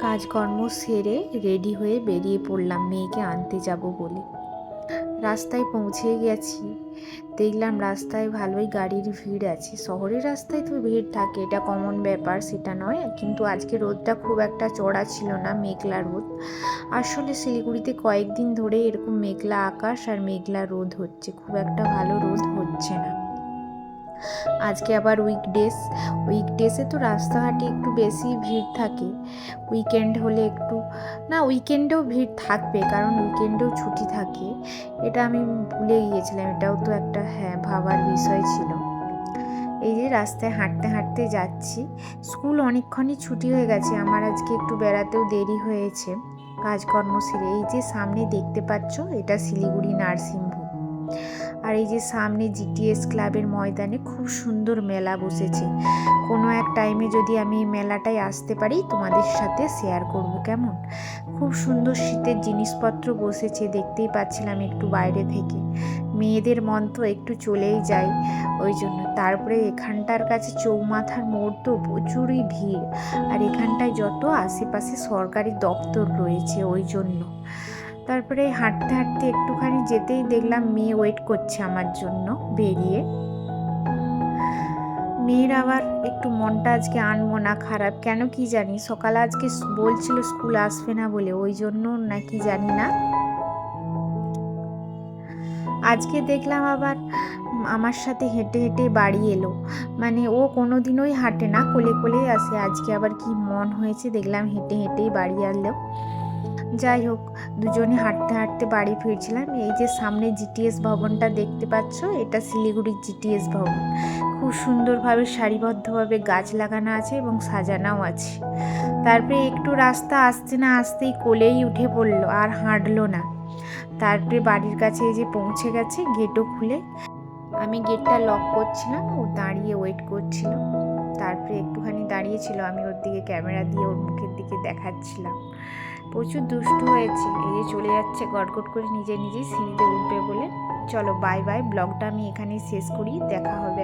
কাজকর্ম সেরে রেডি হয়ে বেরিয়ে পড়লাম মেয়েকে আনতে যাব বলে। রাস্তায় পৌঁছে গেছি। দেখলাম রাস্তায় ভালোই গাড়ির ভিড় আছে। শহরের রাস্তায় তো ভিড় থাকে, এটা কমন ব্যাপার, সেটা নয়। কিন্তু আজকে রোদটা খুব একটা চড়া ছিল না, মেঘলা রোদ। আসলে শিলিগুড়িতে কয়েকদিন ধরে এরকম মেঘলা আকাশ আর মেঘলা রোদ হচ্ছে। খুব একটা ভালো রোদ আজকে আবার উইকডেজ উইকডেসে তো রাস্তাঘাটে একটু বেশি ভিড় থাকে। উইকেন্ড হলে একটু, না উইকেন্ডেও ভিড় থাকবে, কারণ উইকেন্ডেও ছুটি থাকে। এটা আমি ভুলে গিয়েছিলাম, এটাও তো একটা হ্যাঁ ভাবার বিষয় ছিল। এই যে রাস্তায় হাঁটতে হাঁটতে যাচ্ছি, স্কুল অনেকক্ষণই ছুটি হয়ে গেছে, আমার আজকে একটু বেড়াতেও দেরি হয়েছে, কাজকর্ম সেরে। এই যে সামনে দেখতে পাচ্ছ, এটা শিলিগুড়ি নার্সিংহোম আর এই যে সামনে জিটিএস ক্লাবের ময়দানে খুব সুন্দর মেলা বসেছে। কোনো এক টাইমে যদি আমি এই মেলাটায় আসতে পারি, তোমাদের সাথে শেয়ার করব, কেমন? খুব সুন্দর শীতের জিনিসপত্র বসেছে, দেখতেই পাচ্ছিলাম একটু বাইরে থেকে। মেয়েদের মন তো একটু চলেই যায়, ওই জন্য। তারপরে এখানটার কাছে চৌমাথার মোড় তো প্রচুরই ভিড়। আর এখানটায় যত আশেপাশে সরকারি দপ্তর রয়েছে, ওই জন্য। তারপরে হাঁটতে হাঁটতে একটুখানি যেতেই দেখলাম মেয়ে ওয়েট করছে আমার জন্য বেরিয়ে। মেয়ের আবার একটু মনটা আজকে আনব না খারাপ। কেন কি জানি? সকালে আজকে বলছিল স্কুল আসবে না বলে, ওই জন্য নাকি জানি না। আজকে দেখলাম আবার আমার সাথে হেঁটে হেঁটে বাড়ি এলো। মানে ও কোনো দিনই হাঁটে না, কোলে কোলেই আসে। আজকে আবার কি মন হয়েছে দেখলাম হেঁটে হেঁটেই বাড়ি আনলো যাই হোক, দুজনে হাঁটতে হাঁটতে বাড়ি ফিরছিলাম। এই যে সামনে জিটিএস ভবনটা দেখতে পাচ্ছ, এটা শিলিগুড়ির জিটিএস ভবন। খুব সুন্দরভাবে সারিবদ্ধভাবে গাছ লাগানো আছে এবং সাজানোও আছে। তারপরে একটু রাস্তা আসতে না আসতেই কোলেই উঠে পড়ল, আর হাঁটলো না। তারপরে বাড়ির কাছে এই যে পৌঁছে গেছে গেটও খুলে। আমি গেটটা লক করছিলাম ও দাঁড়িয়ে ওয়েট করছিল। তারপরে একটুখানি দাঁড়িয়েছিল আমি ওর দিকে ক্যামেরা দিয়ে ওর মুখের দিকে দেখাচ্ছিলাম। প্রচুর দুষ্টু হয়েছে, এই যে চলে যাচ্ছে গটগট করে নিজে নিজেই সিঁড়িতে উঠবে বলে। চলো বাই বাই ব্লগটা আমি এখানেই শেষ করি, দেখা হবে